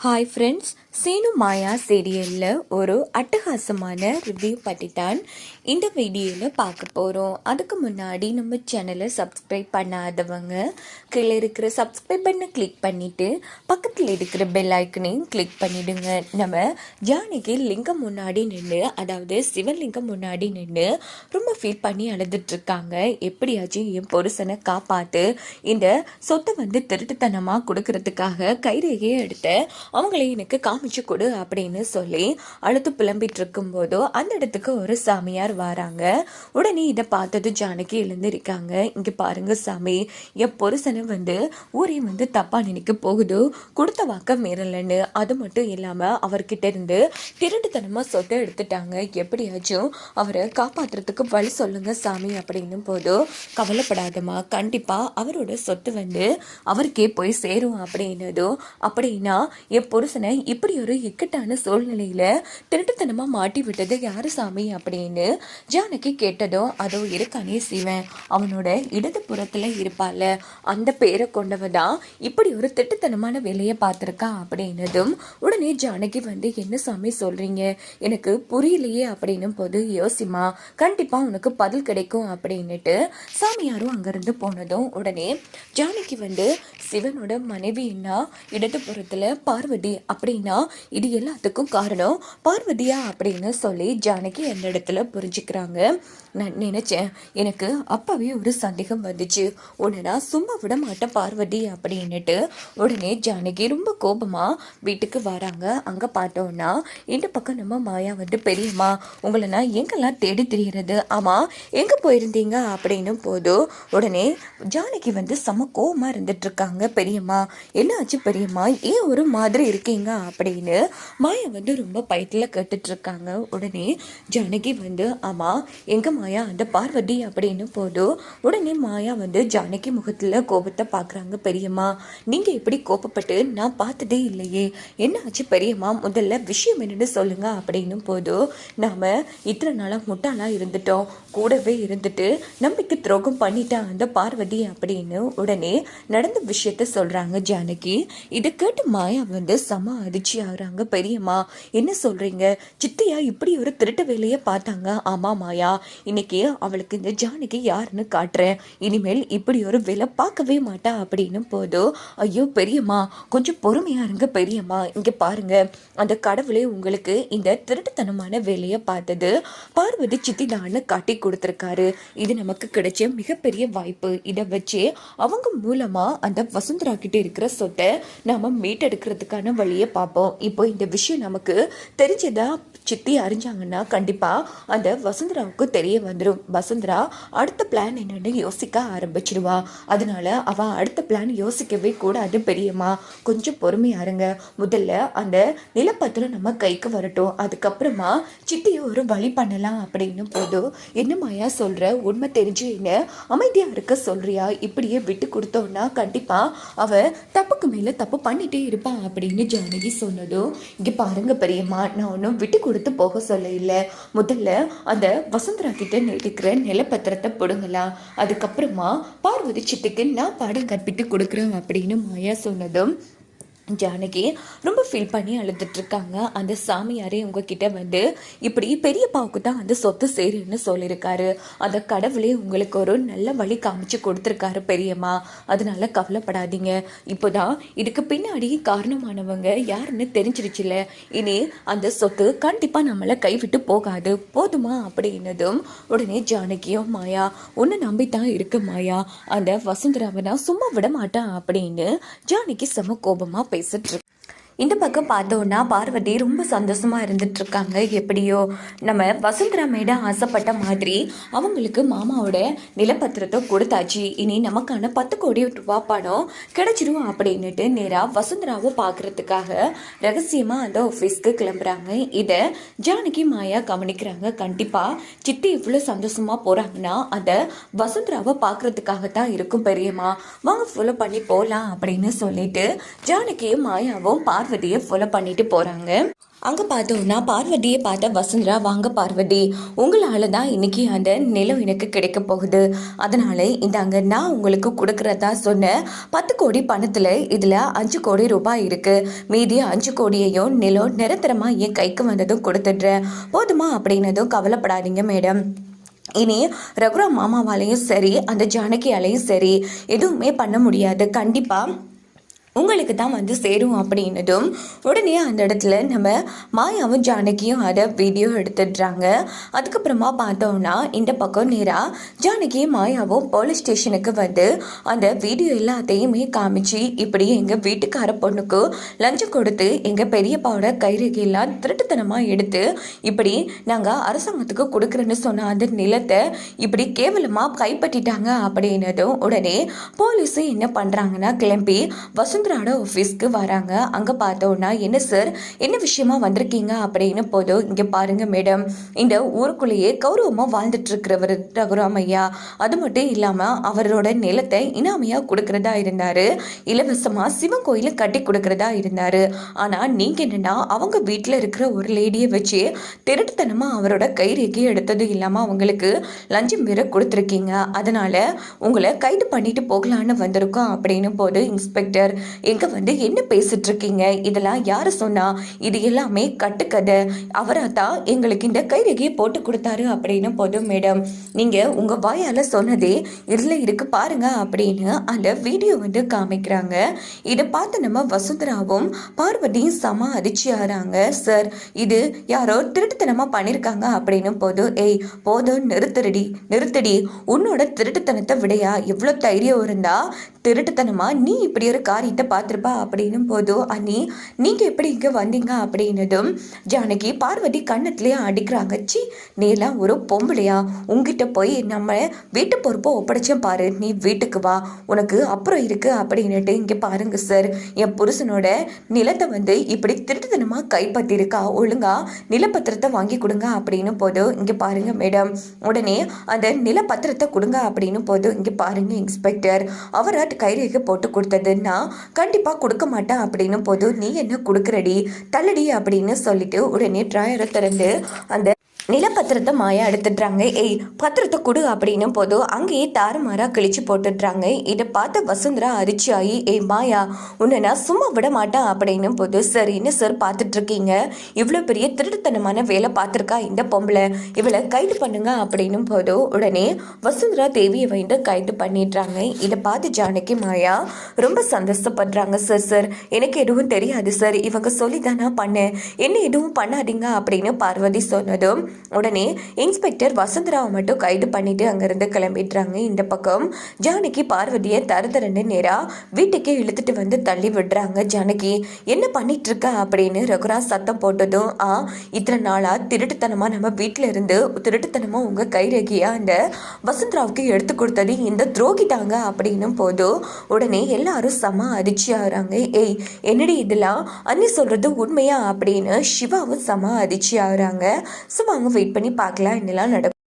Hi friends Seenu மாயா சீரியலில் ஒரு அட்டகாசமான ரிவ்யூ பற்றி தான் இந்த வீடியோவில் பார்க்க போகிறோம் அதுக்கு முன்னாடி நம்ம சேனலை சப்ஸ்கிரைப் பண்ணாதவங்க கீழே இருக்கிற சப்ஸ்கிரைப் பண்ண கிளிக் பண்ணிவிட்டு பக்கத்தில் இருக்கிற பெல் ஐக்கனையும் கிளிக் பண்ணிவிடுங்க நம்ம ஜானகி லிங்கம் முன்னாடி நின்று அதாவது சிவலிங்கம் முன்னாடி நின்று ரொம்ப ஃபீல் பண்ணி அழுதுட்ருக்காங்க. எப்படியாச்சும் என் புருஷனை காப்பாற்று இந்த சொத்தை வந்து திருட்டுத்தனமாக கொடுக்கறதுக்காக கைரேகையை எடுத்து அவங்களே எனக்கு காமிச்சு கொடு அப்படின்னு சொல்லி அழுத்து புலம்பிட்டு இருக்கும்போதோ அந்த இடத்துக்கு ஒரு சாமியார் வராங்க. உடனே இதை பார்த்தது ஜானகி எழுந்திருக்காங்க. இங்கே பாருங்க சாமி என் புருஷனை வந்து ஊரே வந்து தப்பா நினைக்க போகுது? கொடுத்த வாக்க மீறலன்னு அது மட்டும் இல்லாமல் அவர்கிட்ட இருந்து திருட்டுத்தனமாக சொத்தை எடுத்துட்டாங்க. எப்படியாச்சும் அவரை காப்பாத்துறதுக்கு வழி சொல்லுங்க சாமி அப்படின்னும் போது கவலைப்படாதம்மா. கண்டிப்பாக அவரோட சொத்து வந்து அவருக்கே போய் சேரும் அப்படின்னதும் அப்படின்னா என் புருஷனை இப்படி ஒரு இக்கட்டான சூழ்நிலையில திருட்டுத்தனமாக மாட்டி விட்டது யாரு சாமி அப்படின்னு ஜானகி கேட்டதோ அதோ இருக்கானே சிவன் அவனோட இடது புறத்துல இருப்பால அந்த பேரை கொண்டவ தான் இப்படி ஒரு திட்டுத்தனமான வேலையை பார்த்துருக்கா அப்படின்னதும் உடனே ஜானகி வந்து என்ன சாமி சொல்றீங்க? எனக்கு புரியலையே அப்படின்னும் போது யோசிமா கண்டிப்பா உனக்கு பதில் கிடைக்கும் அப்படின்னுட்டு சாமியாரும் அங்கேருந்து போனதும் உடனே ஜானகி வந்து சிவனோட மனைவின்னா இடது புறத்துல பார்வதி அப்படின்னா இது எல்லாத்துக்கும் காரணம். பார்வதியா அப்படின்னு சொல்லி ஜானகி அந்த இடத்துல புரிஞ்சுக்கிறாங்க. நான் நினைச்சேன். எனக்கு அப்பவே ஒரு சந்தேகம் வந்துச்சு. உன்னை நான் சும்மா விட மாட்டேன் பார்வதி அப்படின்னுட்டு உடனே ஜானகி ரொம்ப கோபமா வீட்டுக்கு வராங்க. அங்க பார்த்தோம்னா இந்த பக்கம் நம்ம மாயா வந்து பெரியம்மா உங்களை நான் எங்கெல்லாம் தேடி திரியிறது? ஆமா எங்க போயிருந்தீங்க? அப்படின்னும் போது உடனே ஜானகி வந்து செம கோபமா இருந்துட்டு இருக்காங்க. பெரியம்மா என்ன ஆச்சு பெரியம்மா? ஏன் ஒரு மாதிரி இருக்கீங்க அப்படின்னு மாயா வந்து ரொம்ப பயத்தில் கேட்டுட்ருக்காங்க. உடனே ஜானகி வந்து ஆமாம் எங்கள் மாயா? அந்த பார்வதி? அப்படின்னு போதும் உடனே மாயா வந்து ஜானகி முகத்தில் கோபத்தை பார்க்குறாங்க பெரியம்மா நீங்கள் எப்படி கோபப்பட்டு நான் பார்த்ததே இல்லையே. என்ன ஆச்சு பெரியம்மா? முதல்ல விஷயம் என்னன்னு சொல்லுங்க. அப்படின்னு போதும் நாம் இத்தனை நாளாக முட்டாளாக இருந்துட்டோம். கூடவே இருந்துட்டு நம்பிக்கை துரோகம் பண்ணிட்டான் அந்த பார்வதி? அப்படின்னு உடனே நடந்த விஷயத்த சொல்கிறாங்க ஜானகி. இதை கேட்டு மாயா வந்து வந்து செம அதிர்ச்சி ஆகுறாங்க. பெரியம்மா என்ன சொல்கிறீங்க சித்தியா இப்படி ஒரு திருட்டு வேலையை பார்த்தாங்க. ஆமாம் மாயா. இன்னைக்கு அவளுக்கு இந்த ஜானகி யாருன்னு காட்டுறேன். இனிமேல் இப்படி ஒரு வேலை பார்க்கவே மாட்டா அப்படின்னு போதோ ஐயோ பெரியம்மா கொஞ்சம் பொறுமையாக இருங்க பெரியம்மா. இங்கே பாருங்க அந்த கடவுளே உங்களுக்கு இந்த திருட்டுத்தனமான வேலையை பார்த்தது. பார்வதி சித்தி சித்திதான்னு காட்டி கொடுத்துருக்காரு. இது நமக்கு கிடைச்ச மிகப்பெரிய வாய்ப்பு. இதை வச்சு அவங்க மூலமாக அந்த வசுந்தரா கிட்ட இருக்கிற சொத்தை நாம் மீட்டெடுக்கிறதுக்கான வழியை பார்ப்போம். இப்போ இந்த விஷயம் நமக்கு தெரிஞ்சதா சித்தி அறிஞ்சாங்கன்னா கண்டிப்பாக அந்த வசுந்தராவுக்கு தெரிய வந்துடும் வசுந்தரா அடுத்த பிளான் என்னென்னு யோசிக்க ஆரம்பிச்சிடுவா அதனால அவள் அடுத்த பிளான் யோசிக்கவே கூடாது பெரியம்மா. கொஞ்சம் பொறுமையா இருங்க. முதல்ல அந்த நிலப்பத்திரம் நம்ம கைக்கு வரட்டும். அதுக்கப்புறமா சித்தியை ஒரு வழி பண்ணலாம் அப்படின்னு போதும் என்னமாயா சொல்கிற உண்மை தெரிஞ்சு என்ன அமைதியாக இருக்க சொல்கிறியா இப்படியே விட்டு கொடுத்தோன்னா கண்டிப்பாக அவள் தப்புக்கு மேலே தப்பு பண்ணிட்டே இருப்பான் அப்படின்னு அப்படின்னு ஜானகி சொன்னதும் இங்க பாருங்க பெரியம்மா நான் ஒன்றும் விட்டு கொடுத்து போக சொல்ல இல்லை முதல்ல அந்த வசுந்தரா கிட்ட இருக்கிற நிலப்பத்திரத்தை பிடுங்கலாம் அதுக்கப்புறமா பார்வதி சித்துக்கு நான் பாடம் கற்பித்து கொடுக்குறேன் அப்படின்னு மாயா சொன்னதும் ஜானகி ரொம்ப ஃபீல் பண்ணி அழுதுட்ருக்காங்க. அந்த சாமியாரே உங்ககிட்ட வந்து இப்படி பெரியப்பாவுக்கு தான் அந்த சொத்து சேருன்னு சொல்லியிருக்காரு அந்த கடவுளே உங்களுக்கு ஒரு நல்ல வழி காமிச்சு கொடுத்துருக்காரு பெரியம்மா. அதனால கவலைப்படாதீங்க. இப்போதான் இதுக்கு பின்னாடி காரணமானவங்க யாருன்னு தெரிஞ்சிருச்சுல. இனி அந்த சொத்து கண்டிப்பாக நம்மளை கைவிட்டு போகாது. போதுமா? அப்படின்னதும் உடனே ஜானகியும் மாயா ஒன்று நம்பித்தான் இருக்கு மாயா. அந்த வசுந்தராவை நான் சும்மா விட மாட்டான். அப்படின்னு ஜானகி செம கோபமாக பேசிட்டு இருக்கு. இந்த பக்கம் பார்த்தோன்னா பார்வதி ரொம்ப சந்தோஷமாக இருந்துட்டு இருக்காங்க எப்படியோ நம்ம வசுந்தரா மேட ஆசைப்பட்ட மாதிரி அவங்களுக்கு மாமாவோட நிலப்பத்திரத்தை கொடுத்தாச்சு. இனி நமக்கான பத்து கோடி ரூபா பணம் கிடச்சிரும் அப்படின்னுட்டு நேராக வசுந்தராவை பார்க்கறதுக்காக ரகசியமாக அந்த ஆஃபீஸ்க்கு கிளம்புறாங்க. இதை ஜானகி மாயா கவனிக்கிறாங்க. கண்டிப்பாக சித்தி இவ்வளோ சந்தோஷமாக போகிறாங்கன்னா அந்த வசுந்தராவை பார்க்கறதுக்காக தான் இருக்கும் பெரியம்மா. வாங்க ஃபாலோ பண்ணி போகலாம் அப்படின்னு சொல்லிட்டு ஜானகியும் மாயாவும் பார்த்து பார்வதியை ஃபாலோ பண்ணிட்டு போகிறாங்க அங்கே பார்த்தோம்னா பார்வதியை பார்த்த வசுந்தரா வாங்க பார்வதி உங்களால் தான் இன்னைக்கு அந்த நிலம் எனக்கு கிடைக்க போகுது. அதனால இந்தாங்க நான் உங்களுக்கு கொடுக்கறதா சொன்ன பத்து கோடி பணத்தில் இதில் அஞ்சு கோடி ரூபாய் இருக்கு. மீதி அஞ்சு கோடியையும் நிலம் நிரந்தரமாக என் கைக்கு வந்ததும் கொடுத்துட்றேன். போதுமா? அப்படின்னதும் கவலைப்படாதீங்க மேடம். இனி ரகுராம் மாமாவாலையும் சரி அந்த ஜானகியாலையும் சரி எதுவுமே பண்ண முடியாது. கண்டிப்பாக உங்களுக்கு தான் வந்து சேரும் அப்படின்னதும் உடனே அந்த இடத்துல நம்ம மாயாவும் ஜானகியும் அதை வீடியோ எடுத்துடுறாங்க. அதுக்கப்புறமா பார்த்தோம்னா இந்த பக்கம் நேராக ஜானகியும் மாயாவும் போலீஸ் ஸ்டேஷனுக்கு வந்து அந்த வீடியோ எல்லாத்தையுமே காமிச்சு இப்படி எங்கள் வீட்டுக்கார பொண்ணுக்கு லஞ்சம் கொடுத்து எங்கள் பெரியப்பாவோட கைரேகையெல்லாம் திருட்டுத்தனமாக எடுத்து இப்படி நாங்கள் அரசாங்கத்துக்கு கொடுக்குறேன்னு சொன்ன அந்த நிலத்தை இப்படி கேவலமாக கைப்பற்றிட்டாங்க அப்படின்னதும் உடனே போலீஸும் என்ன பண்ணுறாங்கன்னா கிளம்பி வசுந்தராட ஆஃபீஸ்க்கு வராங்க. அங்கே பார்த்தோன்னா என்ன சார் என்ன விஷயமா வந்திருக்கீங்க அப்படின்னு போதும் இங்கே பாருங்க மேடம் இந்த ஊருக்குள்ளேயே கௌரவமாக வாழ்ந்துட்டு இருக்கிறவர் ரகுராம் ஐயா. அது மட்டும் இல்லாமல் அவரோட நிலத்தை இனாமையாக கொடுக்கறதா இருந்தார். இலவசமாக சிவன் கோயிலை கட்டி கொடுக்கறதா இருந்தார். ஆனால் நீங்கள் என்னென்னா அவங்க வீட்டில் இருக்கிற ஒரு லேடியை வச்சு திருட்டுத்தனமாக அவரோட கைரேகை எடுத்தது இல்லாமல் அவங்களுக்கு லஞ்சம் வேற கொடுத்துருக்கீங்க. அதனால் உங்களை கைது பண்ணிட்டு போகலான்னு வந்திருக்கோம் அப்படின்னு போது இன்ஸ்பெக்டர் எங்கே வந்து என்ன பேசிட்டு இருக்கீங்க இதெல்லாம் யாரு சொன்னா? இது எல்லாமே கட்டுக்கதை. அவராக தான் எங்களுக்கு இந்த கைரேகையை போட்டு கொடுத்தாரு அப்படின்னு போதும் மேடம். நீங்கள் உங்க வாயால சொன்னதே இதில் இருக்கு பாருங்க அப்படின்னு அந்த வீடியோ வந்து காமிக்கிறாங்க. இதை பார்த்து நம்ம வசுந்தராவும் பார்வதியும் சம அதிர்ச்சியாராங்க சார் இது யாரோ திருட்டுத்தனமா பண்ணியிருக்காங்க அப்படின்னு போதும் ஏய் போதும் நிறுத்துறடி நிறுத்தடி. உன்னோட திருட்டுத்தனத்தை விடையா? எவ்வளோ தைரியம் இருந்தா திருட்டுத்தனமா நீ இப்படி ஒரு காரியத்தை பார்த்துருப்பா? அப்படின்னும் போதும் அண்ணி நீங்க எப்படி இங்க வந்தீங்க? அப்படின்னதும் ஜானகி பார்வதி கண்ணத்துலயே அடிக்கிறாங்க. சி நீலாம் ஒரு பொம்பளையா? உங்ககிட்ட போய் நம்ம வீட்டு பொறுப்பை ஒப்படைச்சேன் பாரு. நீ வீட்டுக்கு வா. உனக்கு அப்புறம் இருக்கு. அப்படின்னுட்டு இங்க பாருங்க சார் என் புருஷனோட நிலத்தை வந்து இப்படி திருட்டுத்தனமா கைப்பற்றிருக்கா ஒழுங்கா நிலப்பத்திரத்தை வாங்கி கொடுங்க. அப்படின்னு போதும் இங்க பாருங்க மேடம். உடனே அந்த நிலப்பத்திரத்தை கொடுங்க. அப்படின்னு போதும் இங்க பாருங்க இன்ஸ்பெக்டர். அவரை கைரேகை போட்டு கொடுத்ததுன்னா கண்டிப்பாக கொடுக்க மாட்டேன் அப்படின்னு போது நீ என்ன கொடுக்குறடி? தள்ளடி அப்படின்னு சொல்லிட்டு உடனே ட்ராயரை திறந்து அந்த நிலப்பத்திரத்தை மாயா எடுத்துடுறாங்க. ஏய் பத்திரத்தை கொடு அப்படின்னும் போதும் அங்கேயே தாறுமாறா கிழிச்சு போட்டுடுறாங்க. இதை பார்த்து வசுந்தரா அரிச்சி ஆகி ஏய் மாயா உன்னை நான் சும்மா விட மாட்டேன் அப்படின்னும் போது சரின்னு என்ன சார் பார்த்துட்டு இருக்கீங்க இவ்வளோ பெரிய திருட்டுத்தனமான வேலை பார்த்துருக்கா இந்த பொம்பளை. இவளை கைது பண்ணுங்க அப்படின்னும் போதும் உடனே வசுந்தரா தேவியை வைந்து கைது பண்ணிடுறாங்க. இதை பார்த்து ஜானகி மாயா ரொம்ப சந்தோஷப்படுறாங்க சார் சார் எனக்கு எதுவும் தெரியாது சார் இவங்க சொல்லி தான் நான் பண்ணேன். என்ன எதுவும் பண்ணாதீங்க அப்படின்னு பார்வதி சொன்னதும் உடனே இன்ஸ்பெக்டர் வசந்தராவை மட்டும் கைது பண்ணிட்டு அங்கிருந்து கிளம்பிடுறாங்க. இந்த பக்கம் ஜானகி பார்வதியை தரதரன்னு நேரா வீட்டுக்கே இழுத்துட்டு வந்து தள்ளி விடுறாங்க. ஜானகி என்ன பண்ணிட்டு இருக்க அப்படின்னு ரகுராஜ் சத்தம் போட்டதும் ஆ இத்தனை நாளா திருட்டுத்தனமா நம்ம வீட்டில் இருந்து திருட்டுத்தனமா உங்க கைரேகையா அந்த வசந்தராவுக்கு எடுத்து கொடுத்தது இந்த துரோகி தாங்க அப்படின்னும் போதும் உடனே எல்லாரும் செம அதிர்ச்சி ஆகுறாங்க. ஏய் என்னடி இதெல்லாம்? அண்ணி சொல்றது உண்மையா? அப்படின்னு சிவாவும் செம அதிர்ச்சி ஆகுறாங்க. ஸோ வெயிட் பண்ணி பார்க்கலாம். என்னெல்லாம் நடக்கும்.